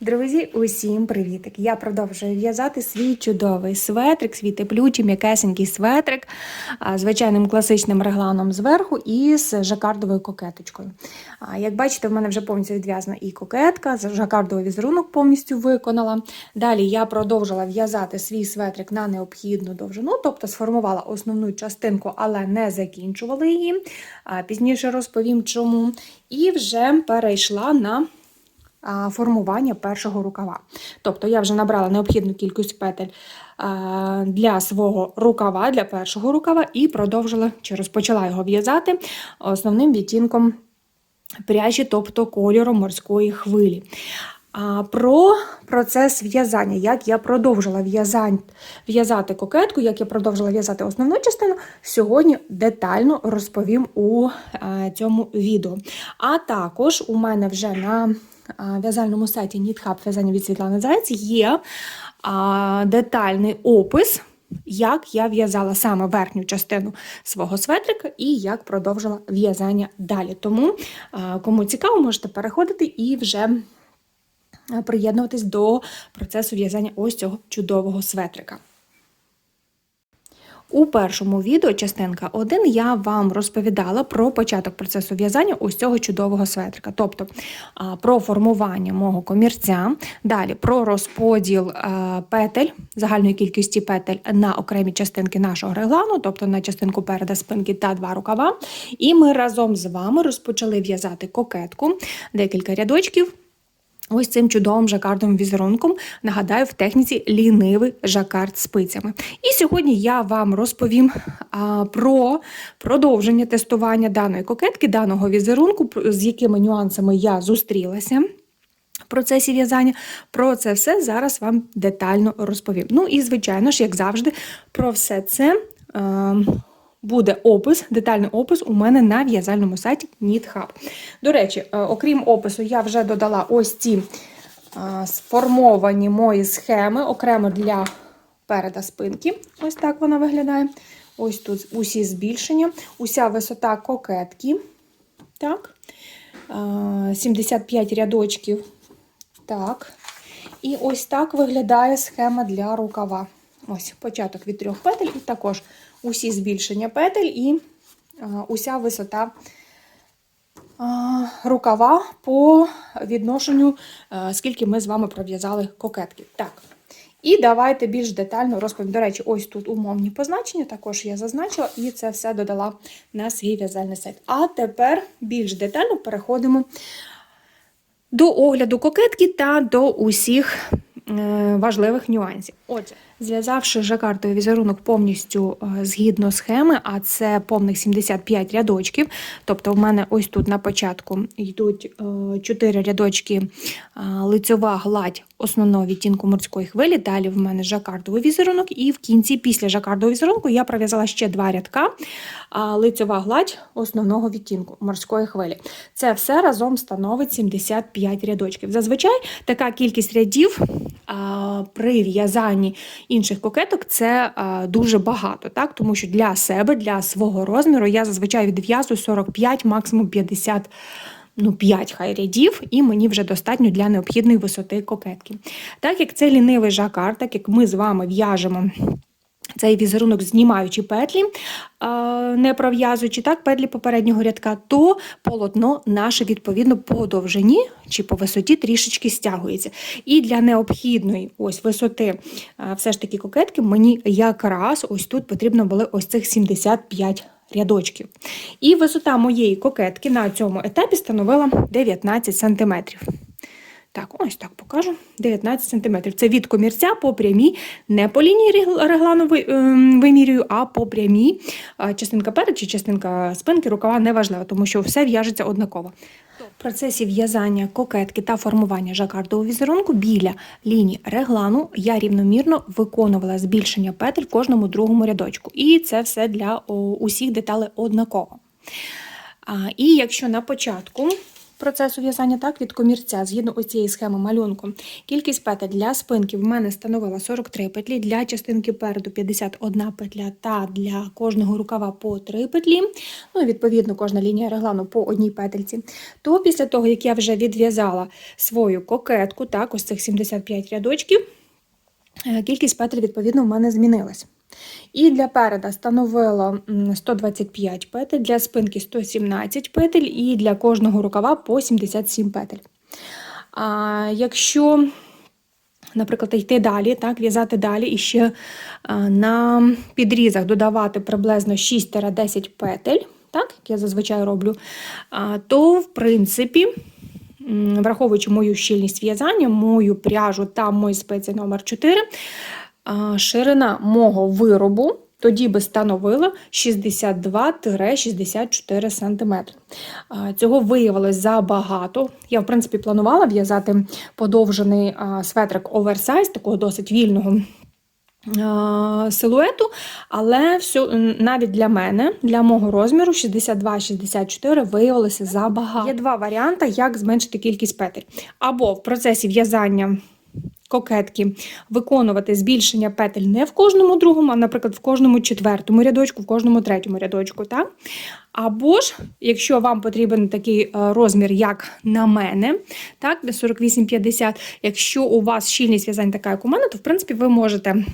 Друзі, усім привітик! Я продовжую в'язати свій чудовий светрик, свій теплючий, м'якесенький светрик звичайним класичним регланом зверху і з жакардовою кокеточкою. Як бачите, в мене вже повністю відв'язана і кокетка, жакардовий візерунок повністю виконала. Далі я продовжила в'язати свій светрик на необхідну довжину, тобто сформувала основну частинку, але не закінчувала її. Пізніше розповім чому. І вже перейшла на формування першого рукава. Тобто я вже набрала необхідну кількість петель для свого рукава, для першого рукава, і продовжила чи розпочала його в'язати основним відтінком пряжі, тобто кольором морської хвилі. А про процес в'язання, як я продовжила в'язати кокетку, як я продовжила в'язати основну частину, сьогодні детально розповім у е, цьому відео. А також у мене вже на в'язальному сайті NitHub в'язання від Світлани Заєць є детальний опис. Як я в'язала саме верхню частину свого светрика і як продовжила в'язання далі. Тому, кому цікаво, можете переходити і вже приєднуватись до процесу в'язання ось цього чудового светрика. У першому відео, частинка 1, я вам розповідала про початок процесу в'язання ось цього чудового светрика. Тобто про формування мого комірця, далі про розподіл петель, загальної кількості петель на окремі частинки нашого реглану, тобто на частинку переда спинки та два рукава. І ми разом з вами розпочали в'язати кокетку, декілька рядочків. Ось цим чудовим жакардовим візерунком, нагадаю, в техніці лінивий жакард спицями. І сьогодні я вам розповім а, про продовження тестування даної кокетки, даного візерунку, з якими нюансами я зустрілася. В процесі в'язання про це все зараз вам детально розповім. Ну і, звичайно ж, як завжди, про все це е, буде опис, детальний опис у мене на в'язальному сайті NitHub. До речі, е, окрім опису, я вже додала ось ці е, сформовані мої схеми окремо для переда спинки. Ось так вона виглядає. Ось тут усі збільшення, уся висота кокетки. Так. Е, 75 рядочків. Так. І ось так виглядає схема для рукава. Ось початок від трьох петель, і також усі збільшення петель і е, уся висота е, рукава по відношенню, е, скільки ми з вами пров'язали кокетки. Так. І давайте більш детально розповім. До речі, ось тут умовні позначення, також я зазначила, і це все додала на свій в'язальний сайт. А тепер більш детально переходимо до огляду кокетки та до усіх важливих нюансів. Отже, зв'язавши жакартовий візерунок повністю е, згідно схеми, а це повних 75 рядочків. Тобто, в мене ось тут на початку йдуть 4 рядочки е, лицьова гладь основного відтінку морської хвилі. Далі в мене жакардовий візерунок, і в кінці, після жакардового візерунку, я пров'язала ще два рядка лицьова гладь основного відтінку морської хвилі. Це все разом становить 75 рядочків. Зазвичай така кількість рядів при в'язанні інших кокеток це дуже багато, так? тому що для себе, для свого розміру, я зазвичай відв'язую 45, максимум 50 ну, 5 хай рядів, і мені вже достатньо для необхідної висоти кокетки. Так як це лінивий жакар, так як ми з вами в'яжемо. Цей візерунок, знімаючи петлі, е, не пров'язуючи так петлі попереднього рядка, то полотно наше відповідно по довжині чи по висоті трішечки стягується. І для необхідної ось висоти е, все ж таки кокетки мені якраз ось тут потрібно було ось цих 75 рядочків. І висота моєї кокетки на цьому етапі становила 19 см. Так, ось так покажу. 19 см. Це від комірця по прямій, не по лінії реглану ем, вимірюю, а по прямій. Частинка перед чи частинка спинки, рукава не важлива, тому що все в'яжеться однаково. В процесі в'язання кокетки та формування жакардового візерунку біля лінії реглану я рівномірно виконувала збільшення петель в кожному другому рядочку. І це все для усіх деталей однаково. І якщо на початку процесу в'язання, так, від комірця, згідно ось цієї схеми малюнку. Кількість петель для спинки в мене становила 43 петлі, для частинки переду 51 петля та для кожного рукава по 3 петлі. Ну, і відповідно, кожна лінія реглану по одній петельці. То після того, як я вже відв'язала свою кокетку, так, ось цих 75 рядочків, е, кількість петель, відповідно, в мене змінилась. І для переда становила 125 петель, для спинки 117 петель і для кожного рукава по 77 петель. А якщо, наприклад, йти далі, так, в'язати далі і ще на підрізах додавати приблизно 6-10 петель, так, як я зазвичай роблю, то в принципі. Враховуючи мою щільність в'язання, мою пряжу та мої спеції номер 4 а, ширина мого виробу тоді би становила 62-64 см. Цього виявилось забагато. Я, в принципі, планувала в'язати подовжений светрик оверсайз, такого досить вільного. Силуету, але все, навіть для мене, для мого розміру 62-64 виявилося забагато. Є два варіанти, як зменшити кількість петель. Або в процесі в'язання кокетки виконувати збільшення петель не в кожному другому, а, наприклад, в кожному четвертому рядочку, в кожному третьому рядочку. Так? Або ж, якщо вам потрібен такий е, розмір, як на мене, так, де 48-50, якщо у вас щільність в'язань така, як у мене, то в принципі ви можете.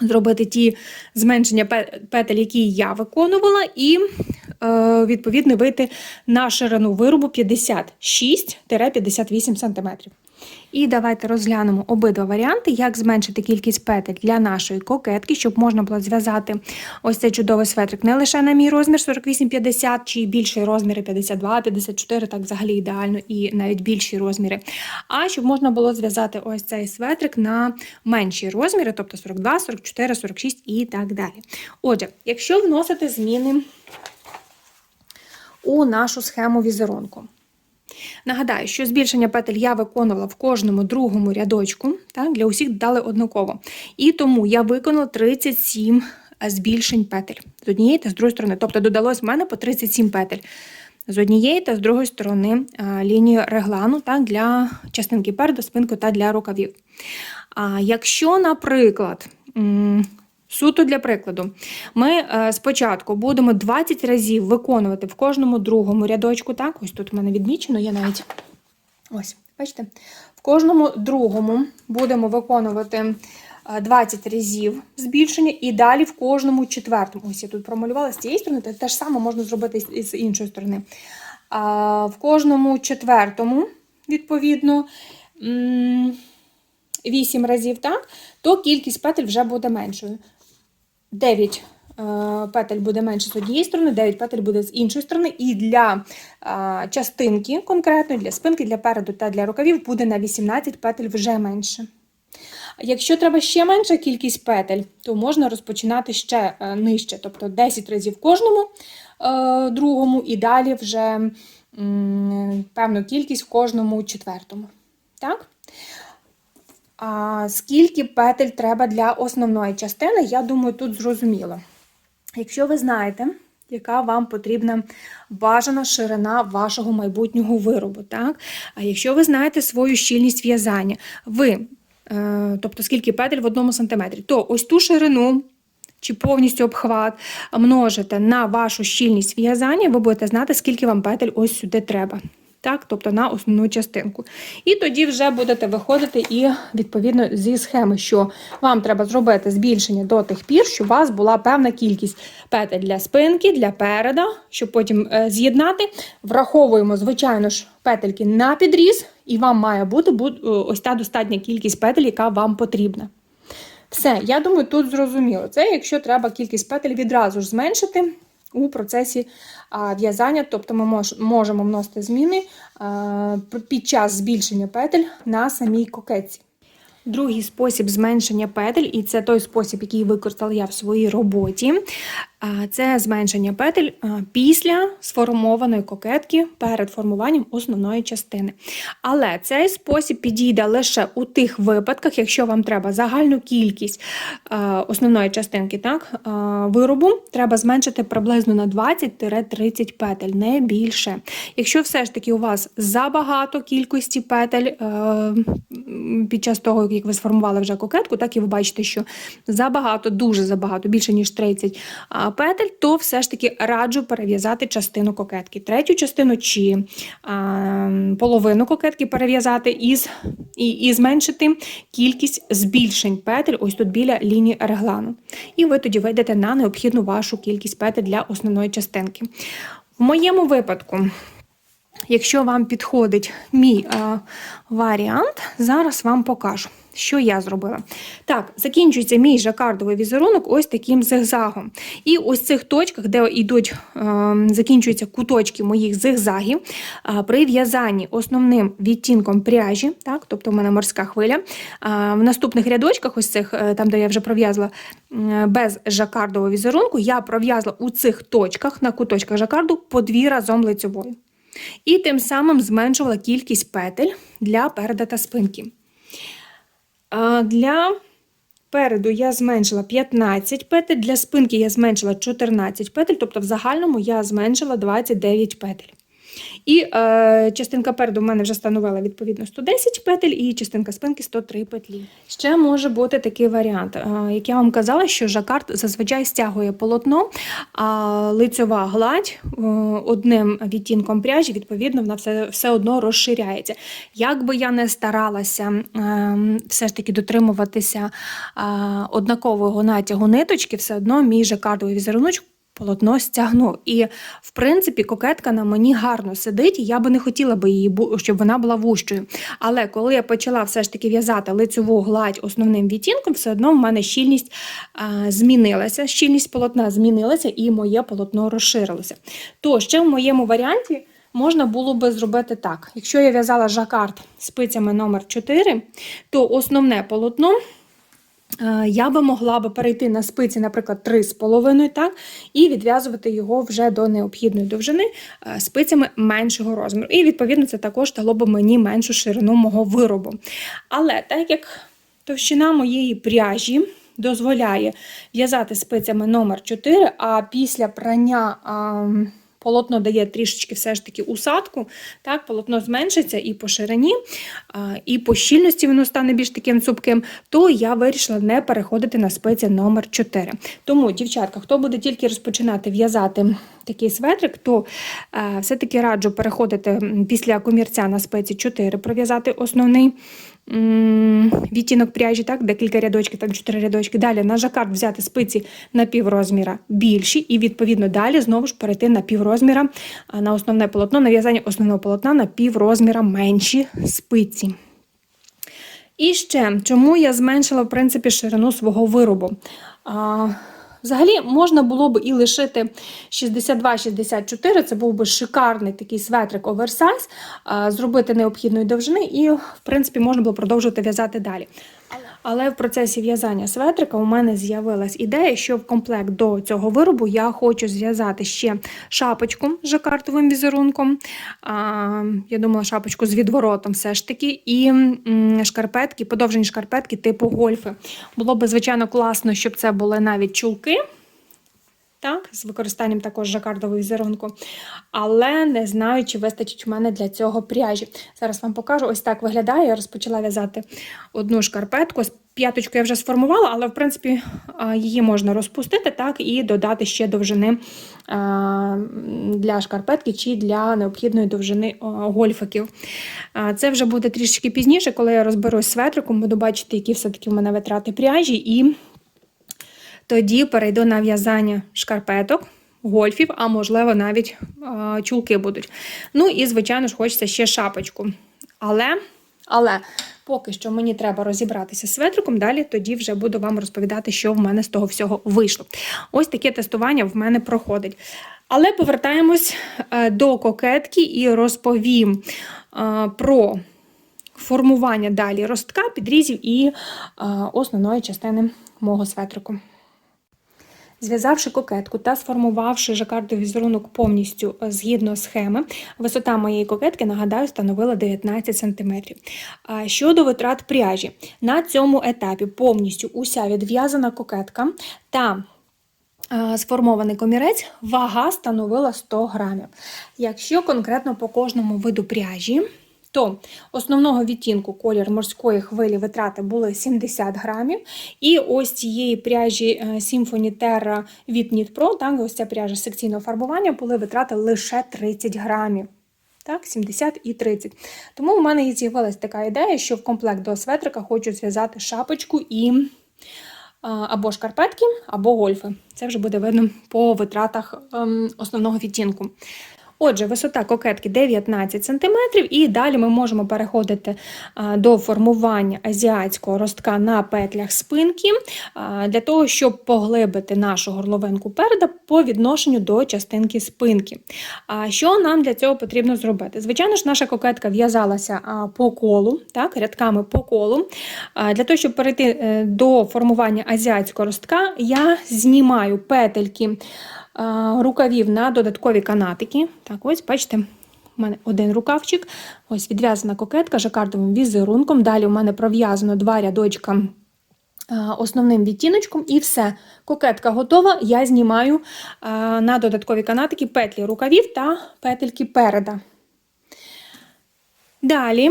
Зробити ті зменшення петель, які я виконувала, і е, відповідно вийти на ширину виробу 56-58 см. І давайте розглянемо обидва варіанти, як зменшити кількість петель для нашої кокетки, щоб можна було зв'язати ось цей чудовий светрик не лише на мій розмір 48-50 чи більші розміри 52-54, так взагалі ідеально, і навіть більші розміри. А щоб можна було зв'язати ось цей светрик на менші розміри, тобто 42, 44, 46 і так далі. Отже, якщо вносити зміни у нашу схему візерунку. Нагадаю, що збільшення петель я виконувала в кожному другому рядочку, так, для усіх дали однаково. І тому я виконала 37 збільшень петель з однієї та з другої сторони. Тобто додалось в мене по 37 петель з однієї та з другої сторони а, лінії реглану так, для частинки переду, спинку та для рукавів. А якщо, наприклад, Суто для прикладу, ми е, спочатку будемо 20 разів виконувати в кожному другому рядочку. Так, ось тут у мене відмічено, я навіть ось, бачите, в кожному другому будемо виконувати е, 20 разів збільшення, і далі в кожному четвертому. Ось я тут промалювала з цієї сторони, те, те ж саме можна зробити і з іншої сторони. А, в кожному четвертому, відповідно. 8 разів, так, то кількість петель вже буде меншою. 9 е, петель буде менше з однієї сторони, 9 петель буде з іншої сторони. І для е, частинки конкретної, для спинки, для переду та для рукавів буде на 18 петель вже менше. Якщо треба ще менша кількість петель, то можна розпочинати ще е, нижче, тобто 10 разів кожному другому, і далі вже певну кількість в кожному четвертому. Так? А скільки петель треба для основної частини, я думаю, тут зрозуміло. Якщо ви знаєте, яка вам потрібна бажана ширина вашого майбутнього виробу, так? А якщо ви знаєте свою щільність в'язання, ви, е, тобто скільки петель в одному сантиметрі, то ось ту ширину. Чи повністю обхват множите на вашу щільність в'язання, ви будете знати, скільки вам петель ось сюди треба так, тобто на основну частинку. І тоді вже будете виходити і відповідно зі схеми, що вам треба зробити збільшення до тих пір, щоб у вас була певна кількість петель для спинки, для переда, щоб потім е, з'єднати. Враховуємо, звичайно ж, петельки на підріз, і вам має бути е, ось та достатня кількість петель, яка вам потрібна. Все, я думаю, тут зрозуміло. Це якщо треба кількість петель відразу ж зменшити у процесі в'язання, тобто ми можемо вносити зміни під час збільшення петель на самій кокетці. Другий спосіб зменшення петель, і це той спосіб, який використала я в своїй роботі. Це зменшення петель після сформованої кокетки перед формуванням основної частини. Але цей спосіб підійде лише у тих випадках, якщо вам треба загальну кількість основної частинки так, виробу, треба зменшити приблизно на 20-30 петель, не більше. Якщо все ж таки у вас забагато кількості петель під час того, як ви сформували вже кокетку, так і ви бачите, що забагато, дуже забагато, більше ніж 30 а, петель, то все ж таки раджу перев'язати частину кокетки. Третю частину чи а, половину кокетки перев'язати із, і, і зменшити кількість збільшень петель ось тут біля лінії реглану. І ви тоді вийдете на необхідну вашу кількість петель для основної частинки. В моєму випадку. Якщо вам підходить мій е, варіант, зараз вам покажу, що я зробила. Так, закінчується мій жакардовий візерунок ось таким зигзагом. І ось в цих точках, де йдуть, е, закінчуються куточки моїх зигзагів, е, при в'язанні основним відтінком пряжі, так, тобто в мене морська хвиля, е, в наступних рядочках, ось цих, е, там, де я вже пров'язала е, без жакардового візерунку, я пров'язала у цих точках, на куточках жакарду по дві разом лицьовою. І тим самим зменшувала кількість петель для переда та спинки. Для переду я зменшила 15 петель, для спинки я зменшила 14 петель, тобто в загальному я зменшила 29 петель. І е, частинка переду в мене вже становила відповідно 110 петель, і частинка спинки 103 петлі. Ще може бути такий варіант. Е, як я вам казала, що жакард зазвичай стягує полотно, а лицьова гладь е, одним відтінком пряжі, відповідно, вона все, все одно розширяється. Як би я не старалася е, все ж таки дотримуватися е, однакового натягу ниточки, все одно мій жакардовий візеруночок полотно стягнув. І, в принципі, кокетка на мені гарно сидить, і я би не хотіла би її, щоб вона була вущою. Але коли я почала все ж таки в'язати лицеву гладь основним відтінком, все одно в мене щільність а, змінилася, щільність полотна змінилася, і моє полотно розширилося. То ще в моєму варіанті. Можна було би зробити так. Якщо я в'язала жакард спицями номер 4, то основне полотно я би могла би перейти на спиці, наприклад, 3,5, так, і відв'язувати його вже до необхідної довжини е, спицями меншого розміру. І, відповідно, це також дало би мені меншу ширину мого виробу. Але так як товщина моєї пряжі дозволяє в'язати спицями номер 4, а після прання. а, Полотно дає трішечки все ж таки усадку, так, полотно зменшиться і по ширині, і по щільності воно стане більш таким цупким, то я вирішила не переходити на спиці номер 4. Тому, дівчатка, хто буде тільки розпочинати в'язати такий светрик, то е, все-таки раджу переходити після комірця на спиці 4, пров'язати основний відтінок пряжі, так, декілька рядочків, там 4 рядочки. Далі на жакард взяти спиці на піврозміра більші, і відповідно далі знову ж перейти на піврозміра на основне полотно, на в'язання основного полотна на піврозміра менші спиці. І ще, чому я зменшила, в принципі, ширину свого виробу? А, взагалі, можна було б і лишити 62-64, це був би шикарний такий светрик оверсайз, зробити необхідної довжини, і, в принципі, можна було продовжувати в'язати далі. Але в процесі в'язання светрика у мене з'явилась ідея, що в комплект до цього виробу я хочу зв'язати ще шапочку з жакартовим візерунком. А, я думала, шапочку з відворотом все ж таки, і шкарпетки, подовжені шкарпетки типу гольфи. Було б, звичайно, класно, щоб це були навіть чулки. Так, з використанням також жакардового візерунку. Але не знаю, чи вистачить у мене для цього пряжі. Зараз вам покажу. Ось так виглядає. Я розпочала в'язати одну шкарпетку. П'яточку я вже сформувала, але в принципі її можна розпустити так, і додати ще довжини для шкарпетки чи для необхідної довжини гольфиків. Це вже буде трішки пізніше, коли я розберусь з светриком, буду бачити, які все-таки в мене витрати пряжі. і тоді перейду на в'язання шкарпеток, гольфів, а можливо навіть а, чулки будуть. Ну і, звичайно ж, хочеться ще шапочку. Але, але поки що мені треба розібратися з светриком, далі тоді вже буду вам розповідати, що в мене з того всього вийшло. Ось таке тестування в мене проходить. Але повертаємось е, до кокетки і розповім е, про формування далі ростка, підрізів і е, основної частини мого светрику. Зв'язавши кокетку та сформувавши жакардовий візерунок повністю е, згідно схеми, висота моєї кокетки, нагадаю, становила 19 см. Щодо витрат пряжі, на цьому етапі повністю уся відв'язана кокетка та е, сформований комірець, вага становила 100 грамів. Якщо конкретно по кожному виду пряжі, то основного відтінку колір морської хвилі витрати були 70 грамів. І ось цієї пряжі е, Symphony Terra від Knit Pro, так, ось ця пряжа секційного фарбування, були витрати лише 30 грамів. Так, 70 і 30. Тому в мене з'явилася така ідея, що в комплект до светрика хочу зв'язати шапочку і або шкарпетки, або гольфи. Це вже буде видно по витратах ем, основного відтінку. Отже, висота кокетки 19 см, і далі ми можемо переходити до формування азіатського ростка на петлях спинки, для того, щоб поглибити нашу горловинку переда по відношенню до частинки спинки. Що нам для цього потрібно зробити? Звичайно ж, наша кокетка в'язалася по колу, так, рядками по колу. Для того, щоб перейти е, до формування азіатського ростка, я знімаю петельки рукавів на додаткові канатики. Так, ось, бачите, у мене один рукавчик, ось відв'язана кокетка жакардовим візерунком. Далі у мене пров'язано два рядочка основним відтіночком, і все. Кокетка готова. Я знімаю на додаткові канатики петлі рукавів та петельки переда. Далі.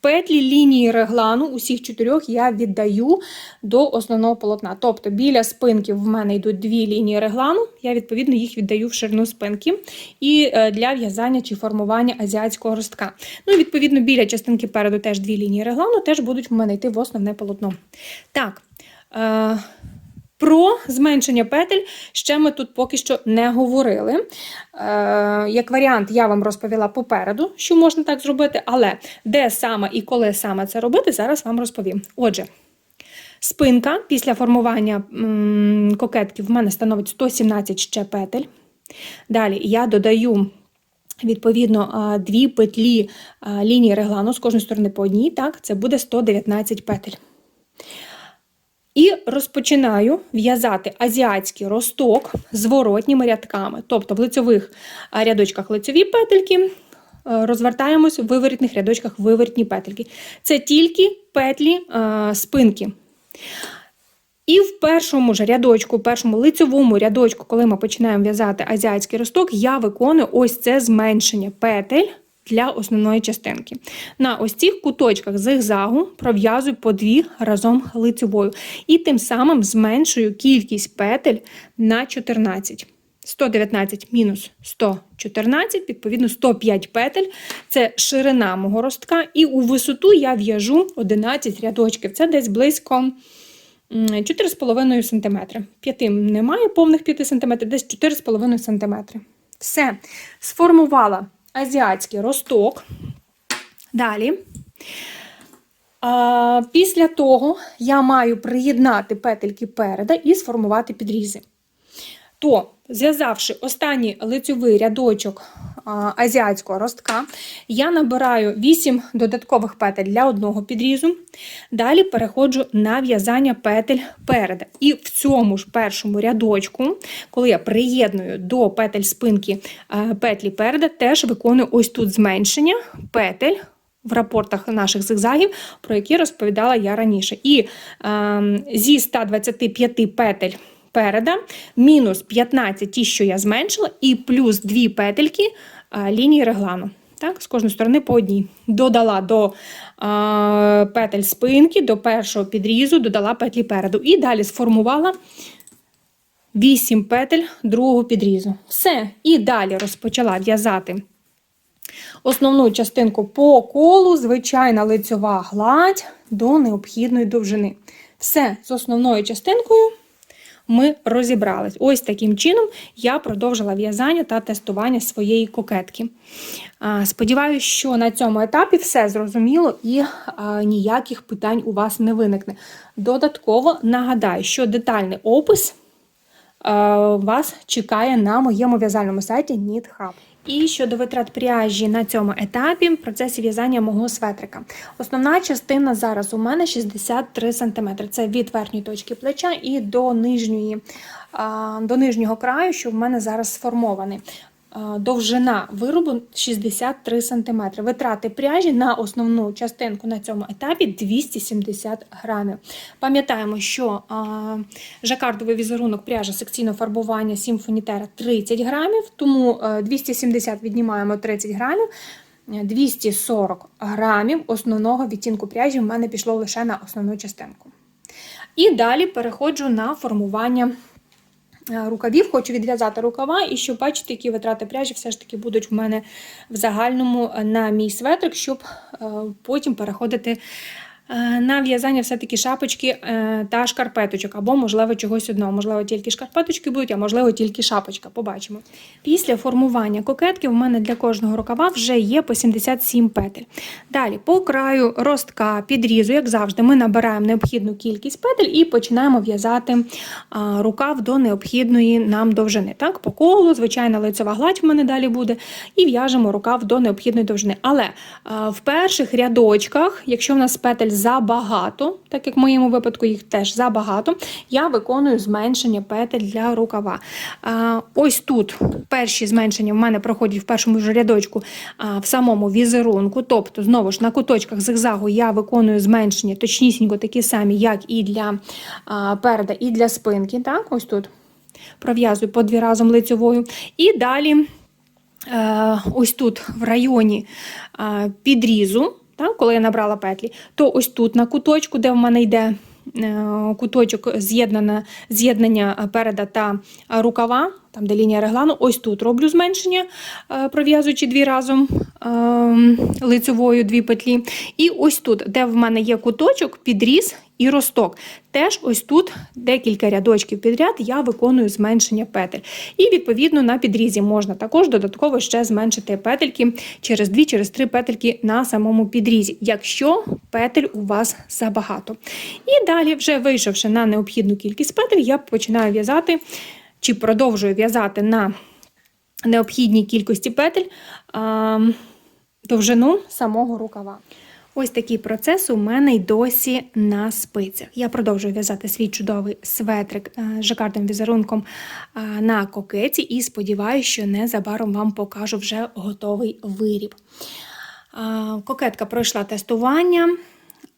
Петлі лінії реглану, усіх чотирьох я віддаю до основного полотна. Тобто біля спинки в мене йдуть дві лінії реглану, я відповідно їх віддаю в ширину спинки і е, для в'язання чи формування азіатського ростка. Ну, і відповідно, біля частинки переду теж дві лінії реглану, теж будуть в мене йти в основне полотно. Так. Е про зменшення петель ще ми тут поки що не говорили. Е, Як варіант, я вам розповіла попереду, що можна так зробити, але де саме і коли саме це робити, зараз вам розповім. Отже, спинка після формування м, кокетки в мене становить 117 ще петель. Далі я додаю. Відповідно, дві петлі лінії реглану з кожної сторони по одній, так, це буде 119 петель. І розпочинаю в'язати азіатський росток зворотніми рядками. Тобто в лицьових рядочках лицьові петельки, е, розвертаємось в виворітних рядочках виворітні петельки. Це тільки петлі е, спинки. І в першому ж рядочку, в першому лицьовому рядочку, коли ми починаємо в'язати азіатський росток, я виконую ось це зменшення петель для основної частинки. На ось цих куточках зигзагу пров'язую по дві разом лицевою. І тим самим зменшую кількість петель на 14. 119 мінус 114, відповідно, 105 петель це ширина мого ростка, і у висоту я в'яжу 11 рядочків. Це десь близько 4,5 см. 5 немає повних 5 см, десь 4,5 см. Все, сформувала азіатський росток. Далі. Після того я маю приєднати петельки переда і сформувати підрізи. То, зв'язавши останній лицьовий рядочок азіатського ростка, я набираю 8 додаткових петель для одного підрізу. Далі переходжу на в'язання петель переда. І в цьому ж першому рядочку, коли я приєдную до петель спинки петлі переда, теж виконую ось тут зменшення петель. В рапортах наших зигзагів, про які розповідала я раніше. І е, зі 125 петель переда, мінус 15 ті, що я зменшила, і плюс 2 петельки лінії реглану. Так, З кожної сторони по одній. Додала до а, петель спинки, до першого підрізу, додала петлі переду. І далі сформувала 8 петель другого підрізу. Все. І далі розпочала в'язати. Основну частинку по колу, звичайна лицьова гладь до необхідної довжини. Все з основною частинкою ми розібрались. Ось таким чином я продовжила в'язання та тестування своєї кокетки. Сподіваюся, що на цьому етапі все зрозуміло і ніяких питань у вас не виникне. Додатково нагадаю, що детальний опис вас чекає на моєму в'язальному сайті KnitHub. І щодо витрат пряжі на цьому етапі в процесі в'язання мого светрика. Основна частина зараз у мене 63 см. Це від верхньої точки плеча і до нижньої, до нижнього краю, що в мене зараз сформований. Довжина виробу 63 см. Витрати пряжі на основну частинку на цьому етапі 270 грамів. Пам'ятаємо, що жакардовий візерунок пряжа секційного фарбування Terra 30 грамів, тому е, 270 віднімаємо 30 грамів. 240 грамів основного відтінку пряжі в мене пішло лише на основну частинку. І далі переходжу на формування е, рукавів. Хочу відв'язати рукава, і щоб бачити, які витрати пряжі все ж таки будуть в мене в загальному е, на мій светрик, щоб е, потім переходити е, на в'язання все-таки шапочки е, та шкарпеточок, або, можливо, чогось одного. Можливо, тільки шкарпеточки будуть, а можливо, тільки шапочка. Побачимо. Після формування кокетки в мене для кожного рукава вже є по 77 петель. Далі, по краю ростка підрізу, як завжди, ми набираємо необхідну кількість петель і починаємо в'язати рукав до необхідної нам довжини. Так, по колу, звичайна лицева гладь в мене далі буде, і в'яжемо рукав до необхідної довжини. Але в перших рядочках, якщо в нас петель забагато, так як в моєму випадку їх теж забагато, я виконую зменшення петель для рукава. Ось тут перші зменшення в мене проходять в першому ж рядочку в самому візерунку. Тобто, знову ж на куточках зигзагу я виконую зменшення точнісінько такі самі, як і для переда, і для спинки. Так, ось тут пров'язую по дві разом лицевою. І далі. Е, ось тут в районі підрізу, так, коли я набрала петлі, то ось тут на куточку, де в мене йде е, куточок з'єднання переда та рукава, там де лінія реглану, ось тут роблю зменшення, е, пров'язуючи дві разом е, лицевою дві петлі. І ось тут, де в мене є куточок, підріз і росток. Теж ось тут декілька рядочків підряд я виконую зменшення петель. І відповідно на підрізі можна також додатково ще зменшити петельки через 2 через 3 петельки на самому підрізі, якщо петель у вас забагато. І далі, вже вийшовши на необхідну кількість петель, я починаю в'язати чи продовжую в'язати на необхідній кількості петель довжину самого рукава. Ось такий процес у мене й досі на спицях. Я продовжую в'язати свій чудовий светрик е, з жакардовим візерунком е, на кокеті і сподіваюся, що незабаром вам покажу вже готовий виріб. Е, Кокетка пройшла тестування.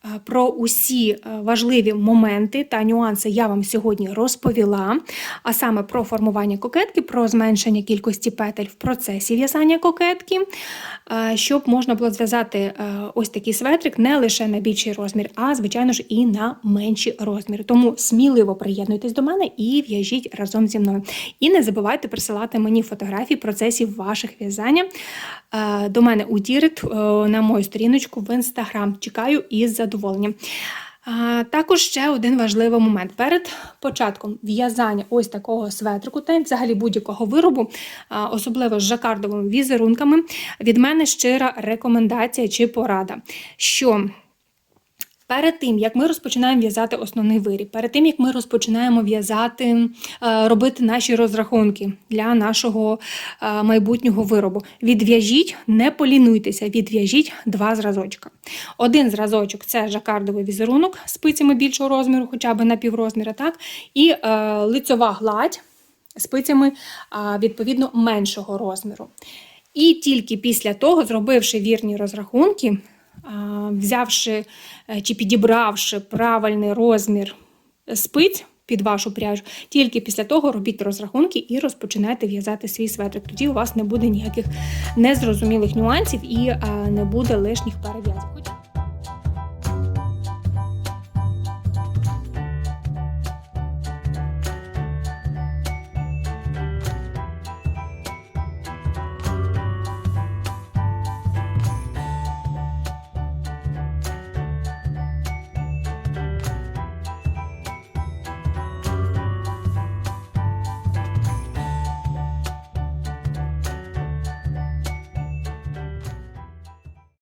Е, Про усі е, важливі моменти та нюанси я вам сьогодні розповіла, а саме про формування кокетки, про зменшення кількості петель в процесі в'язання кокетки, е, щоб можна було зв'язати ось такий светрик не лише на більший розмір, а звичайно ж і на менші розміри. Тому сміливо приєднуйтесь до мене і в'яжіть разом зі мною. І не забувайте присилати мені фотографії процесів ваших в'язання до мене у Дірект на мою сторіночку в інстаграм. Чекаю із задоволенням. А, Також ще один важливий момент. Перед початком в'язання ось такого светрику та й взагалі будь-якого виробу, особливо з жакардовими візерунками, від мене щира рекомендація чи порада, що Перед тим, як ми розпочинаємо в'язати основний виріб, перед тим як ми розпочинаємо в'язати, е, робити наші розрахунки для нашого е, майбутнього виробу, відв'яжіть, не полінуйтеся, відв'яжіть два зразочка. Один зразочок це жакардовий візерунок спицями більшого розміру, хоча б на піврозміра, так, і е, лицьова гладь спицями е, відповідно меншого розміру. І тільки після того, зробивши вірні розрахунки, взявши е, чи підібравши правильний розмір спиць під вашу пряжу, тільки після того робіть розрахунки і розпочинайте в'язати свій светрик. Тоді у вас не буде ніяких незрозумілих нюансів і не буде лишніх перев'язок.